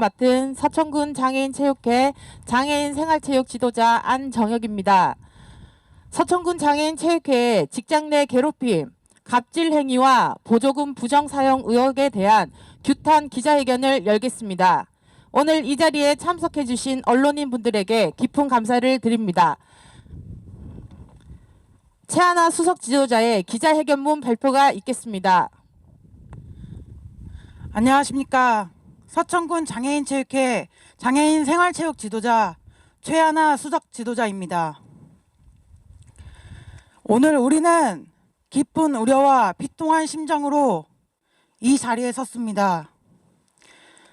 맡은 서천군 장애인 체육회 장애인 생활체육 지도자 안정혁입니다. 서천군 장애인 체육회의 직장 내 괴롭힘, 갑질 행위와 보조금 부정 사용 의혹에 대한 규탄 기자회견을 열겠습니다. 오늘 이 자리에 참석해 주신 언론인 분들에게 깊은 감사를 드립니다. 최하나 수석 지도자의 기자회견문 발표가 있겠습니다. 안녕하십니까. 서천군 장애인체육회 장애인 생활체육 지도자 최하나 수석 지도자입니다. 오늘 우리는 깊은 우려와 비통한 심정으로 이 자리에 섰습니다.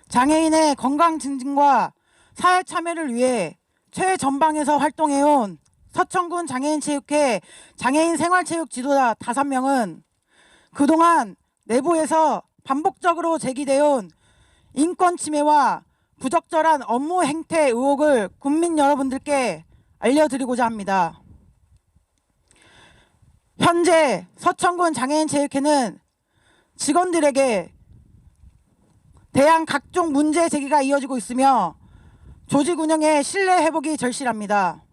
장애인의 건강 증진과 사회 참여를 위해 최전방에서 활동해온 서천군 장애인체육회 장애인 생활체육 지도자 다섯 명은 그동안 내부에서 반복적으로 제기되어 인권 침해와 부적절한 업무 행태 의혹을 국민 여러분들께 알려드리고자 합니다. 현재 서천군 장애인 체육회는 직원들에게 대한 각종 문제 제기가 이어지고 있으며 조직 운영의 신뢰 회복이 절실합니다.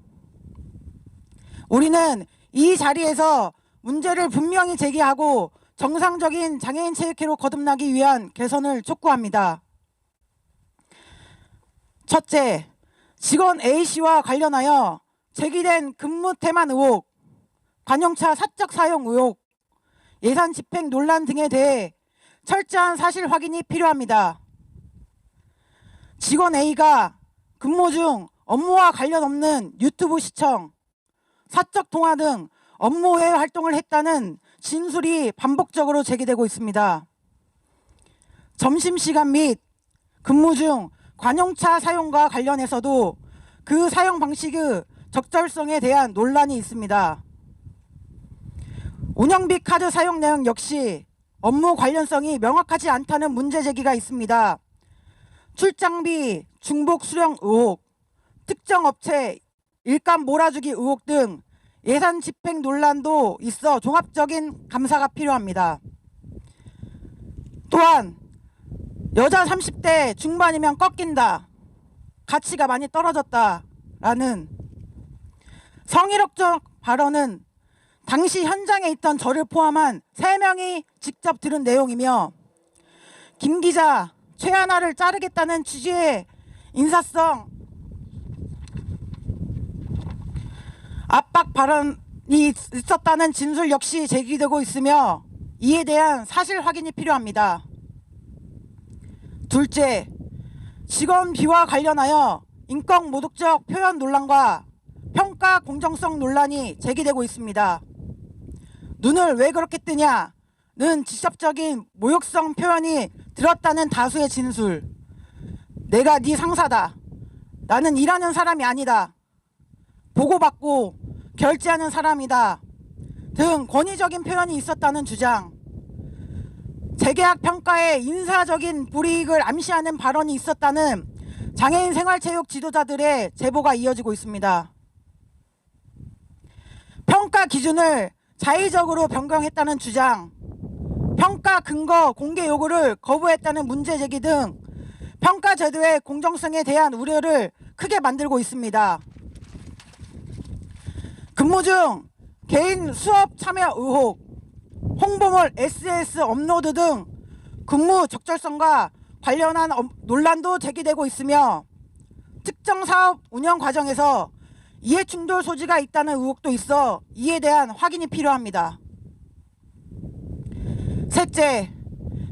우리는 이 자리에서 문제를 분명히 제기하고 정상적인 장애인 체육회로 거듭나기 위한 개선을 촉구합니다. 첫째, 직원 A씨와 관련하여 제기된 근무 태만 의혹, 관용차 사적 사용 의혹, 예산 집행 논란 등에 대해 철저한 사실 확인이 필요합니다. 직원 A가 근무 중 업무와 관련 없는 유튜브 시청, 사적 통화 등 업무 외 활동을 했다는 진술이 반복적으로 제기되고 있습니다. 점심시간 및 근무 중 관용차 사용과 관련해서도 그 사용 방식의 적절성에 대한 논란이 있습니다. 운영비 카드 사용 내용 역시 업무 관련성이 명확하지 않다는 문제 제기가 있습니다. 출장비 중복 수령 의혹, 특정 업체 일감 몰아주기 의혹 등 예산 집행 논란도 있어 종합적인 감사가 필요합니다. 또한 여자 30대 중반이면 꺾인다. 가치가 많이 떨어졌다 라는 성희롱적 발언은 당시 현장에 있던 저를 포함한 3명이 직접 들은 내용이며 김 기자 최하나를 자르겠다는 취지의 인사성 압박 발언이 있었다는 진술 역시 제기되고 있으며 이에 대한 사실 확인이 필요합니다. 둘째, 직원 비와 관련하여 인권 모독적 표현 논란과 평가 공정성 논란이 제기되고 있습니다. 눈을 왜 그렇게 뜨냐는 직접적인 모욕성 표현이 들었다는 다수의 진술. 내가 네 상사다. 나는 일하는 사람이 아니다. 보고받고 결제하는 사람이다. 등 권위적인 표현이 있었다는 주장. 재계약 평가에 인사적인 불이익을 암시하는 발언이 있었다는 장애인 생활체육 지도자들의 제보가 이어지고 있습니다. 평가 기준을 자의적으로 변경했다는 주장, 평가 근거 공개 요구를 거부했다는 문제 제기 등 평가 제도의 공정성에 대한 우려를 크게 만들고 있습니다. 근무 중 개인 수업 참여 의혹, 홍보물 SS 업로드 등 근무 적절성과 관련한 업- 논란도 제기되고 있으며 특정 사업 운영 과정에서 이해 충돌 소지가 있다는 의혹도 있어 이에 대한 확인이 필요합니다. 셋째,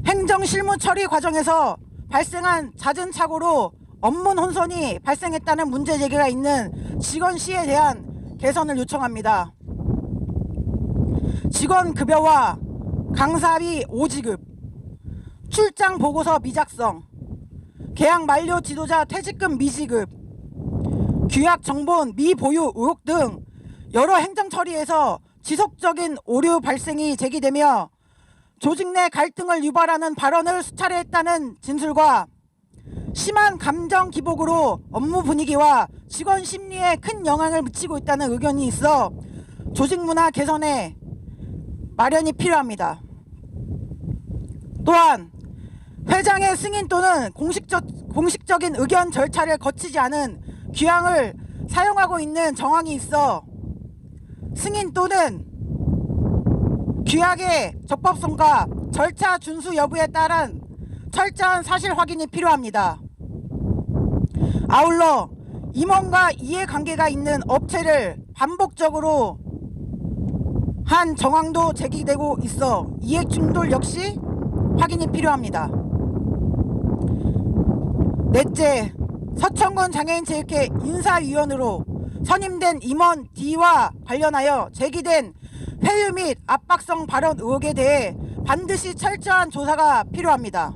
행정 실무 처리 과정에서 발생한 잦은 착오로 업무 혼선이 발생했다는 문제 제기가 있는 직원 C에 대한 개선을 요청합니다. 직원 급여와 강사비 5지급, 출장 보고서 미작성, 계약 만료 지도자 퇴직금 미지급, 규약 정본 미보유 의혹 등 여러 행정 처리에서 지속적인 오류 발생이 제기되며 조직 내 갈등을 유발하는 발언을 수차례 했다는 진술과 심한 감정 기복으로 업무 분위기와 직원 심리에 큰 영향을 미치고 있다는 의견이 있어 조직 문화 개선에 마련이 필요합니다. 또한 회장의 승인 또는 공식적 공식적인 의견 절차를 거치지 않은 규양을 사용하고 있는 정황이 있어 승인 또는 규약의 적법성과 절차 준수 여부에 따른 철저한 사실 확인이 필요합니다. 아울러 임원과 이해관계가 있는 업체를 반복적으로 한 정황도 제기되고 있어 이해 충돌 역시 확인이 필요합니다. 넷째, 서천군 장애인체육회 인사위원으로 선임된 임원 D와 관련하여 제기된 회유 및 압박성 발언 의혹에 대해 반드시 철저한 조사가 필요합니다.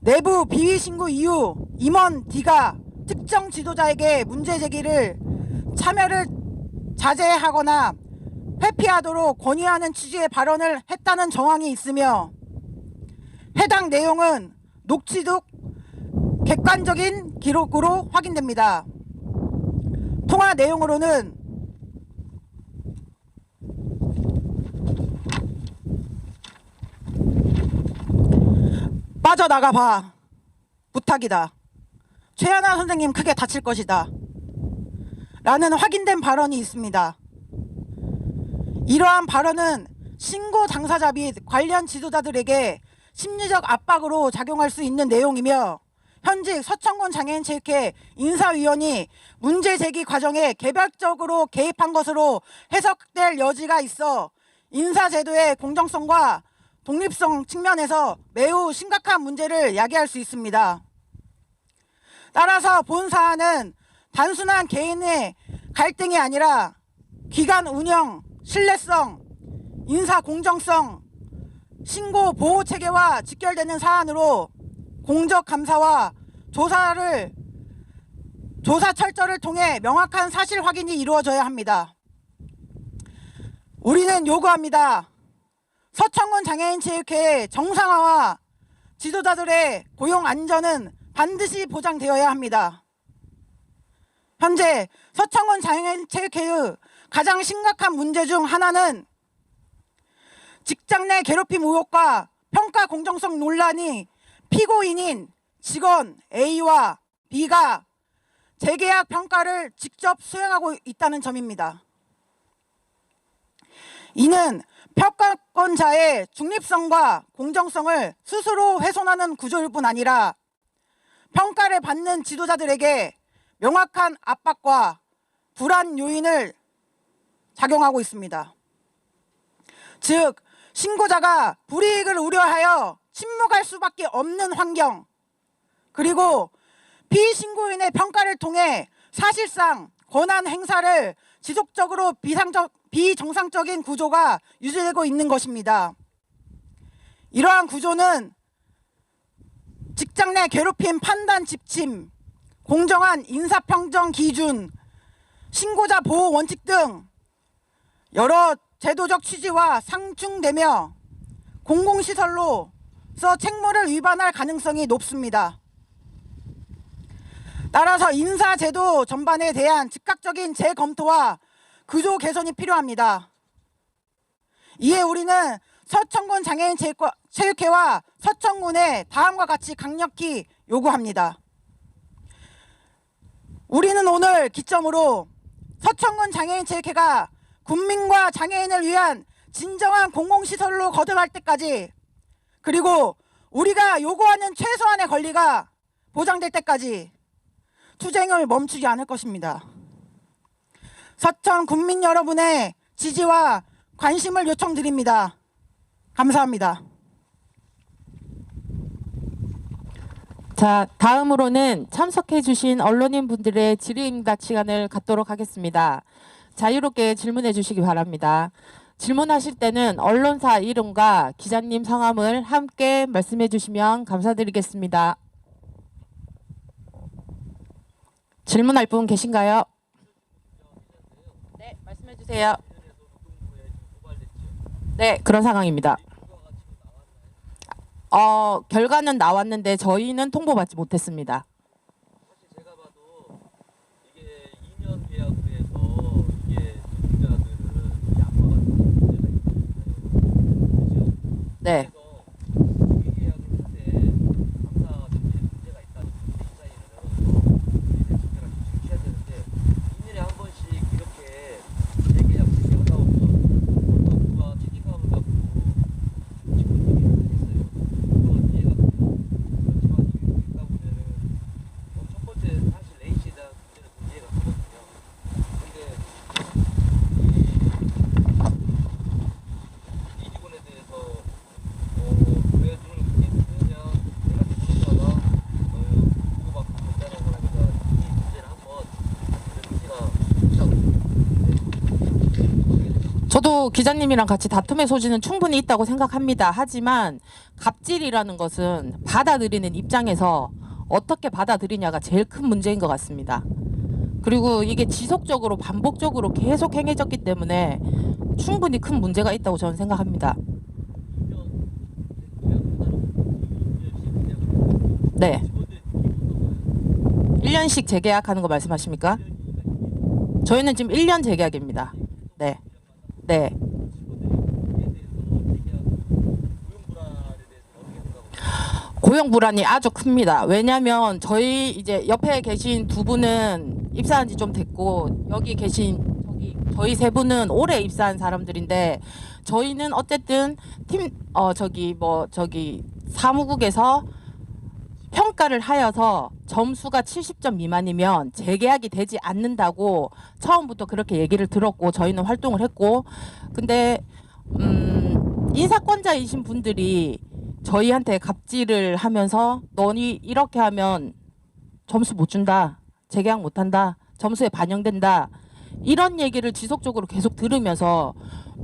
내부 비위 신고 이후 임원 D가 특정 지도자에게 문제 제기를 참여를 자제하거나 회피하도록 권유하는 취지의 발언을 했다는 정황이 있으며 해당 내용은 녹취록 객관적인 기록으로 확인됩니다. 통화 내용으로는 빠져나가 봐. 부탁이다. 최하나 선생님 크게 다칠 것이다. 라는 확인된 발언이 있습니다. 이러한 발언은 신고 당사자 및 관련 지도자들에게 심리적 압박으로 작용할 수 있는 내용이며 현직 서천군 장애인체육회 인사위원이 문제 제기 과정에 개별적으로 개입한 것으로 해석될 여지가 있어 인사제도의 공정성과 독립성 측면에서 매우 심각한 문제를 야기할 수 있습니다. 따라서 본 사안은 단순한 개인의 갈등이 아니라 기관 운영, 신뢰성, 인사 공정성, 신고 보호 체계와 직결되는 사안으로 공적 감사와 조사를 조사 철저를 통해 명확한 사실 확인이 이루어져야 합니다. 우리는 요구합니다. 서천군 장애인체육회의 정상화와 지도자들의 고용 안전은 반드시 보장되어야 합니다. 현재 서천군 장애인체육회의 가장 심각한 문제 중 하나는 직장 내 괴롭힘 의혹과 평가 공정성 논란이 피고인인 직원 A와 B가 재계약 평가를 직접 수행하고 있다는 점입니다. 이는 평가권자의 중립성과 공정성을 스스로 훼손하는 구조일 뿐 아니라 평가를 받는 지도자들에게 명확한 압박과 불안 요인을 작용하고 있습니다. 즉, 신고자가 불이익을 우려하여 침묵할 수밖에 없는 환경, 그리고 피신고인의 평가를 통해 사실상 권한 행사를 지속적으로 비상적, 비정상적인 구조가 유지되고 있는 것입니다. 이러한 구조는 직장 내 괴롭힘 판단 지침, 공정한 인사평정 기준, 신고자 보호 원칙 등 여러 제도적 취지와 상충되며 공공시설로서 책무를 위반할 가능성이 높습니다. 따라서 인사제도 전반에 대한 즉각적인 재검토와 구조 개선이 필요합니다. 이에 우리는 서천군 장애인 체육회와 서천군에 다음과 같이 강력히 요구합니다. 우리는 오늘 기점으로 서천군 장애인 체육회가 국민과 장애인을 위한 진정한 공공시설로 거듭날 때까지 그리고 우리가 요구하는 최소한의 권리가 보장될 때까지 투쟁을 멈추지 않을 것입니다. 서천 국민 여러분의 지지와 관심을 요청드립니다. 감사합니다. 자, 다음으로는 참석해 주신 언론인 분들의 질의응답 시간을 갖도록 하겠습니다. 자유롭게 질문해 주시기 바랍니다. 질문하실 때는 언론사 이름과 기자님 성함을 함께 말씀해 주시면 감사드리겠습니다. 질문할 분 계신가요? 네, 말씀해 주세요. 네, 그런 상황입니다. 어, 결과는 나왔는데 저희는 통보받지 못했습니다. 사실 제가 봐도 이게 2년 계약으로 해서 이게 노동자들은 양화가 좀 문제가 있거든요. 그죠? 네. 그래서 정기 계약을 할때 감사가 좀 문제가 저도 기자님이랑 같이 다툼의 소지는 충분히 있다고 생각합니다. 하지만 갑질이라는 것은 받아들이는 입장에서 어떻게 받아들이냐가 제일 큰 문제인 것 같습니다. 그리고 이게 지속적으로 반복적으로 계속 행해졌기 때문에 충분히 큰 문제가 있다고 저는 생각합니다. 2년 계약보다는 2년씩 계약을 네. 직원들 1년씩 재계약하는 거 말씀하십니까? 저희는 지금 1년 재계약입니다. 네. 네. 고용 불안이 아주 큽니다. 왜냐하면 저희 이제 옆에 계신 두 분은 입사한 지 좀 됐고 여기 계신 저기 저희 세 분은 올해 입사한 사람들인데 저희는 어쨌든 팀 어 저기 뭐 저기 사무국에서 평가를 하여서 점수가 70점 미만이면 재계약이 되지 않는다고 처음부터 그렇게 얘기를 들었고 저희는 활동을 했고 근데 음 인사권자이신 분들이 저희한테 갑질을 하면서 너니 이렇게 하면 점수 못 준다 재계약 못 한다 점수에 반영된다 이런 얘기를 지속적으로 계속 들으면서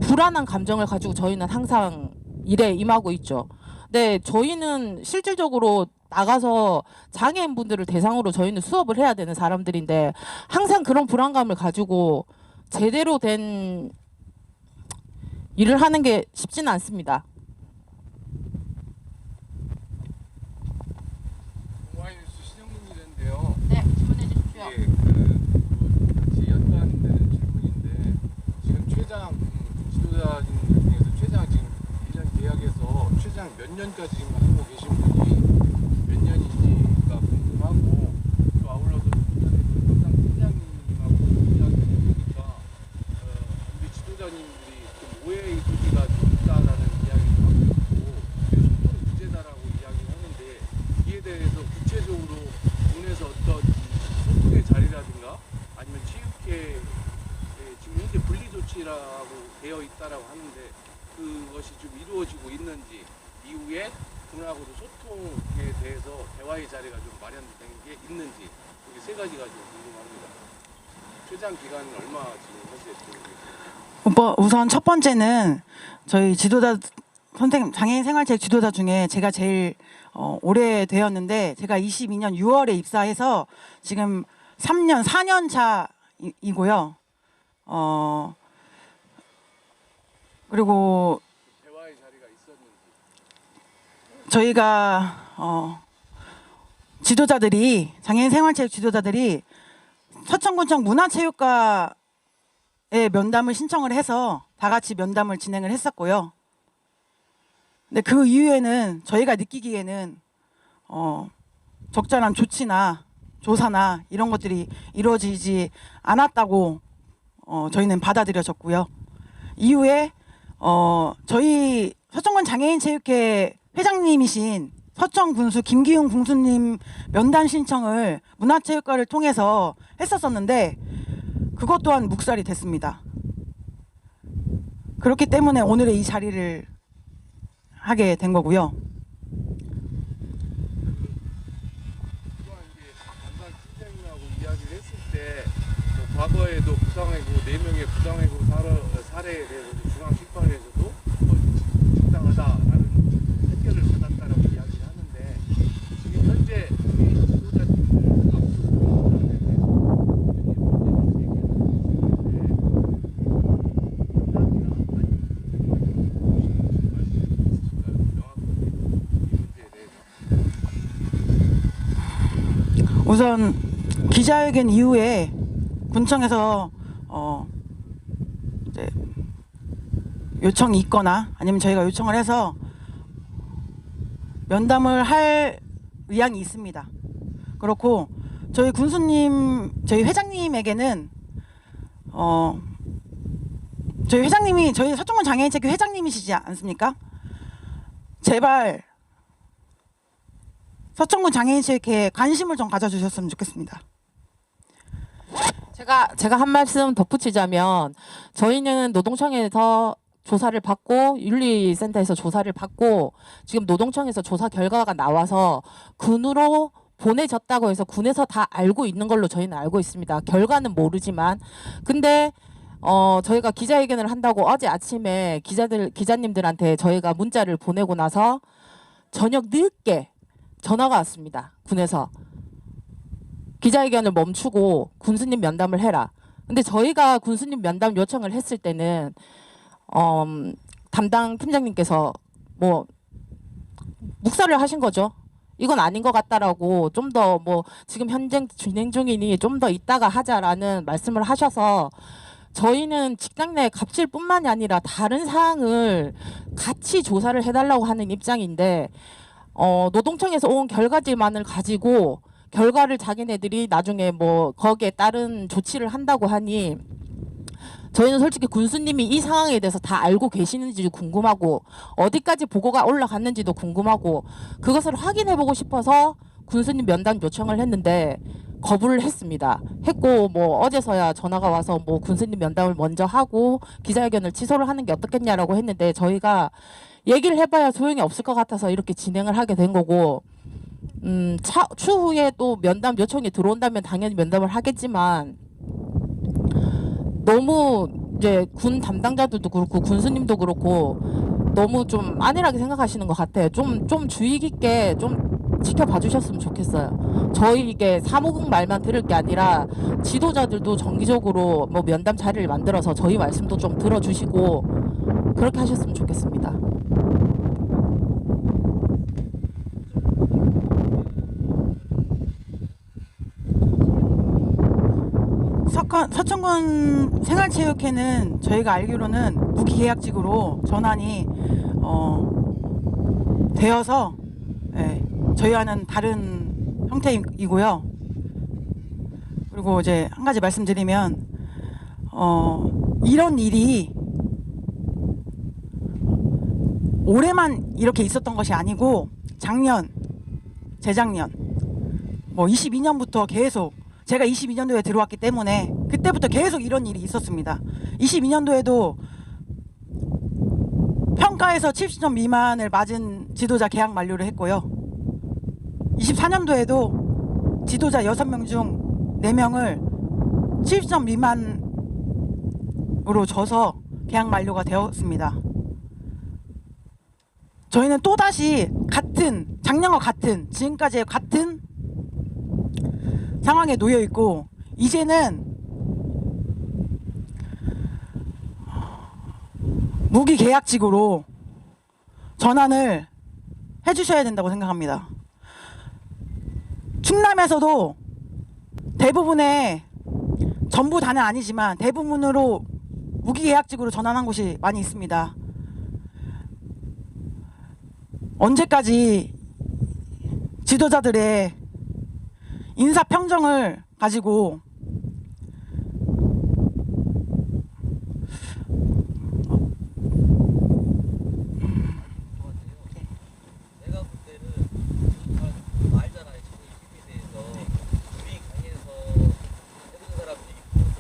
불안한 감정을 가지고 저희는 항상 일에 임하고 있죠. 네, 저희는 실질적으로 나가서 장애인분들을 대상으로 저희는 수업을 해야 되는 사람들인데 항상 그런 불안감을 가지고 제대로 된 일을 하는 게 쉽지는 않습니다. 오마이뉴스 신영민이 되는데요. 네, 질문해 주십시오. 예, 그 같이 연관되는 질문인데 지금 최장 음, 지도자진들 중에서 최장 지금 1년 계약에서 최장 몇 년까지 하고 계신 분이 몇 년인지가 궁금하고 또 아울러서 항상 팀장님하고 이야기를 해보니까 어, 우리 지도자님들이 좀 오해의 소지가 좀 있다라는 이야기를 하고 있고 그게 소통 문제다라고 이야기를 하는데 이에 대해서 구체적으로 군에서 어떤 소통의 자리라든가 아니면 체육회 지금 현재 분리 조치라고 되어 있다라고 하는데 그것이 좀 이루어지고 있는지 이후에 군하고도 소통에 대해서 대화의 자리가 좀 마련된 게 있는지 이게 세 가지가 좀 궁금합니다. 최장 기간은 얼마 지금 현재 되고 계세요? 뭐 우선 첫 번째는 저희 지도자 선생님 장애인 생활체육 지도자 중에 제가 제일 어, 오래 되었는데 제가 22년 6월에 입사해서 지금 3년 4년 차이고요. 어 그리고 저희가 어, 지도자들이 장애인 생활체육 지도자들이 서천군청 문화체육과 에 면담을 신청을 해서 다 같이 면담을 진행을 했었고요. 근데 그 이후에는 저희가 느끼기에는 어, 적절한 조치나 조사나 이런 것들이 이루어지지 않았다고 어, 저희는 받아들여졌고요. 이후에 어, 저희 서천군 장애인 체육회 회장님이신 서천 군수 김기훈 군수님 면담 신청을 문화체육과를 통해서 했었었는데 그것 또한 묵살이 됐습니다. 그렇기 때문에 오늘의 이 자리를 하게 된 거고요. 뭐 과거에도 부상해고 네 명의 부상해고 사례, 사례에 대해서 중앙심판에서도 뭐 적당하다라는 판결을 받았다라고 이야기를 하는데 지금 현재 우리 지도자님들 앞으로 부상에 대해서 문제를 제기하고 있는데 부상이나 아니면 이 문제에 대해서 우선 기자회견 이후에 군청에서 어 요청이 있거나 아니면 저희가 요청을 해서 면담을 할 의향이 있습니다. 그렇고 저희 군수님, 저희 회장님에게는 어 저희 회장님이 저희 서청군 장애인체육 회장님이시지 않습니까? 제발 서청군 장애인체육회에 관심을 좀 가져주셨으면 좋겠습니다. 제가 제가 한 말씀 덧붙이자면 저희는 노동청에서 조사를 받고 윤리센터에서 조사를 받고 지금 노동청에서 조사 결과가 나와서 군으로 보내졌다고 해서 군에서 다 알고 있는 걸로 저희는 알고 있습니다. 결과는 모르지만 근데 어, 저희가 기자회견을 한다고 어제 아침에 기자들 기자님들한테 저희가 문자를 보내고 나서 저녁 늦게 전화가 왔습니다. 군에서 기자회견을 멈추고 군수님 면담을 해라. 근데 저희가 군수님 면담 요청을 했을 때는 어, 음, 담당 팀장님께서 뭐 묵살을 하신 거죠. 이건 아닌 것 같다라고 좀 더 뭐 지금 현재 진행 중이니 좀더 이따가 하자라는 말씀을 하셔서 저희는 직장 내 갑질뿐만이 아니라 다른 사항을 같이 조사를 해달라고 하는 입장인데 어, 노동청에서 온 결과지만을 가지고 결과를 자기네들이 나중에 뭐 거기에 따른 조치를 한다고 하니 저희는 솔직히 군수님이 이 상황에 대해서 다 알고 계시는지도 궁금하고 어디까지 보고가 올라갔는지도 궁금하고 그것을 확인해 보고 싶어서 군수님 면담 요청을 했는데 거부를 했습니다. 했고 뭐 어제서야 전화가 와서 뭐 군수님 면담을 먼저 하고 기자회견을 취소를 하는 게 어떻겠냐라고 했는데 저희가 얘기를 해봐야 소용이 없을 것 같아서 이렇게 진행을 하게 된 거고 음, 차, 추후에 또 면담 요청이 들어온다면 당연히 면담을 하겠지만 너무 이제 군 담당자들도 그렇고 군수님도 그렇고 너무 좀 안일하게 생각하시는 것 같아요. 좀 좀 주의 깊게 좀 지켜봐 주셨으면 좋겠어요. 저희 이게 사무국 말만 들을 게 아니라 지도자들도 정기적으로 뭐 면담 자리를 만들어서 저희 말씀도 좀 들어주시고 그렇게 하셨으면 좋겠습니다. 서천, 서천군 생활체육회는 저희가 알기로는 무기계약직으로 전환이 어, 되어서 예, 저희와는 다른 형태이고요. 그리고 이제 한 가지 말씀드리면 어, 이런 일이 올해만 이렇게 있었던 것이 아니고 작년, 재작년, 뭐 22년부터 계속 제가 22년도에 들어왔기 때문에 그때부터 계속 이런 일이 있었습니다. 22년도에도 평가에서 70점 미만을 맞은 지도자 계약 만료를 했고요. 24년도에도 지도자 6명 중 4명을 70점 미만으로 져서 계약 만료가 되었습니다. 저희는 또다시 같은 작년과 같은 지금까지의 같은 상황에 놓여 있고 이제는 무기 계약직으로 전환을 해주셔야 된다고 생각합니다. 충남에서도 대부분의 전부 다는 아니지만 대부분으로 무기 계약직으로 전환한 곳이 많이 있습니다. 언제까지 지도자들의 인사 평정을 가지고 내가 볼 때는 잘 알잖아요. 지금 이 TV에 대해서 우리 강의에서 해보는 사람들이 그것도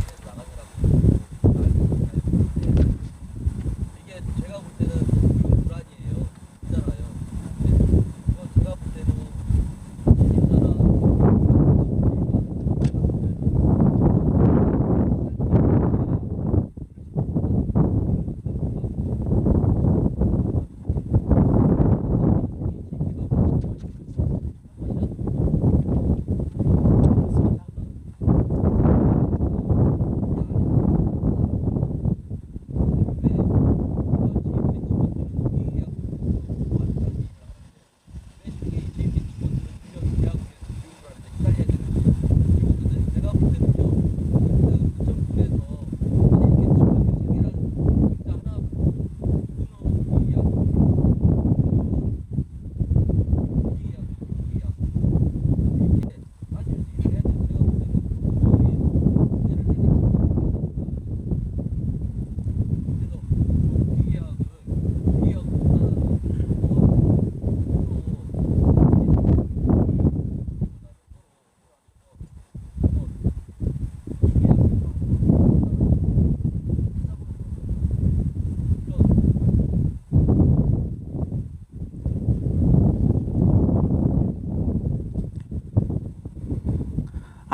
잘해서 나간 사람들 알고 있는데 이게 제가 볼 때는 이건 불안이에요. 있잖아요. 근데 이거 제가 볼 때도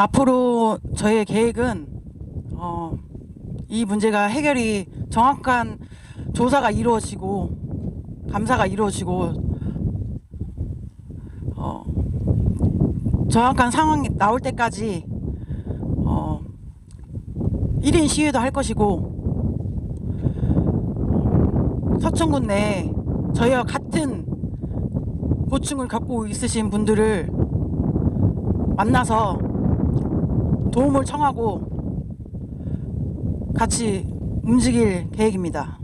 앞으로 저의 계획은 어, 이 문제가 해결이 정확한 조사가 이루어지고 감사가 이루어지고 어, 정확한 상황이 나올 때까지 어, 1인 시위도 할 것이고 서천군 내에 저희와 같은 고충을 갖고 있으신 분들을 만나서 도움을 청하고 같이 움직일 계획입니다.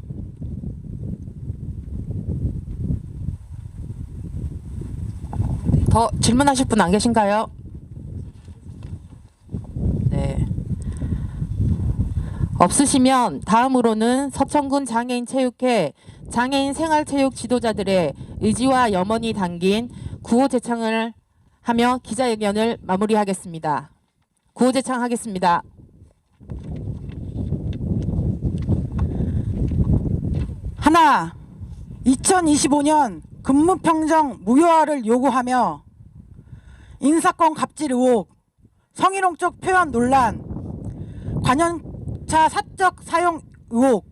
더 질문하실 분 안 계신가요? 네. 없으시면 다음으로는 서천군 장애인 체육회 장애인 생활체육 지도자들의 의지와 염원이 담긴 구호 제창을 하며 기자회견을 마무리하겠습니다. 구호 제창하겠습니다. 하나, 2025년 근무평정 무효화를 요구하며 인사권 갑질 의혹, 성희롱적 표현 논란, 관연차 사적 사용 의혹,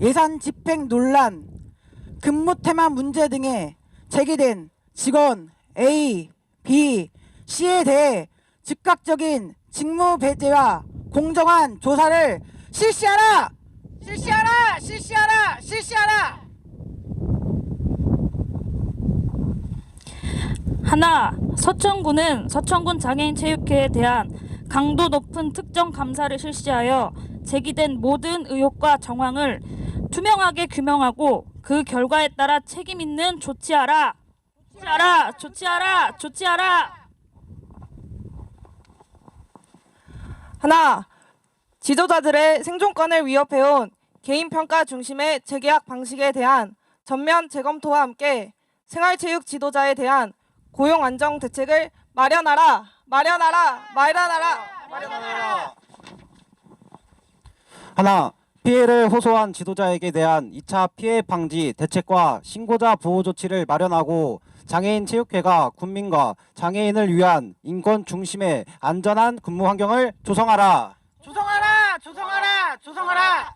예산 집행 논란, 근무 테마 문제 등에 제기된 직원 A, B, C에 대해 즉각적인 직무 배제와 공정한 조사를 실시하라! 실시하라! 실시하라! 실시하라! 하나, 서천군은 서천군 장애인 체육회에 대한 강도 높은 특정 감사를 실시하여 제기된 모든 의혹과 정황을 투명하게 규명하고 그 결과에 따라 책임 있는 조치하라. 조치하라. 조치하라. 조치하라. 하 나, 지도자들의 생존권을 위협해온 개인평가 중심의 재계약 방식에 대한 전면 재검토와 함께 생활체육 지도자에 대한 고용 안정 대책을 마련하라, 마련하라, 마련하라. 하나, 피해를 호소한 지도자에게 대한 2차 피해 방지 대책과 신고자 보호 조치를 마련하고 장애인 체육회가 국민과 장애인을 위한 인권 중심의 안전한 근무 환경을 조성하라. 조성하라! 조성하라! 조성하라!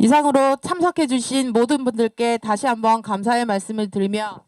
이상으로 참석해 주신 모든 분들께 다시 한번 감사의 말씀을 드리며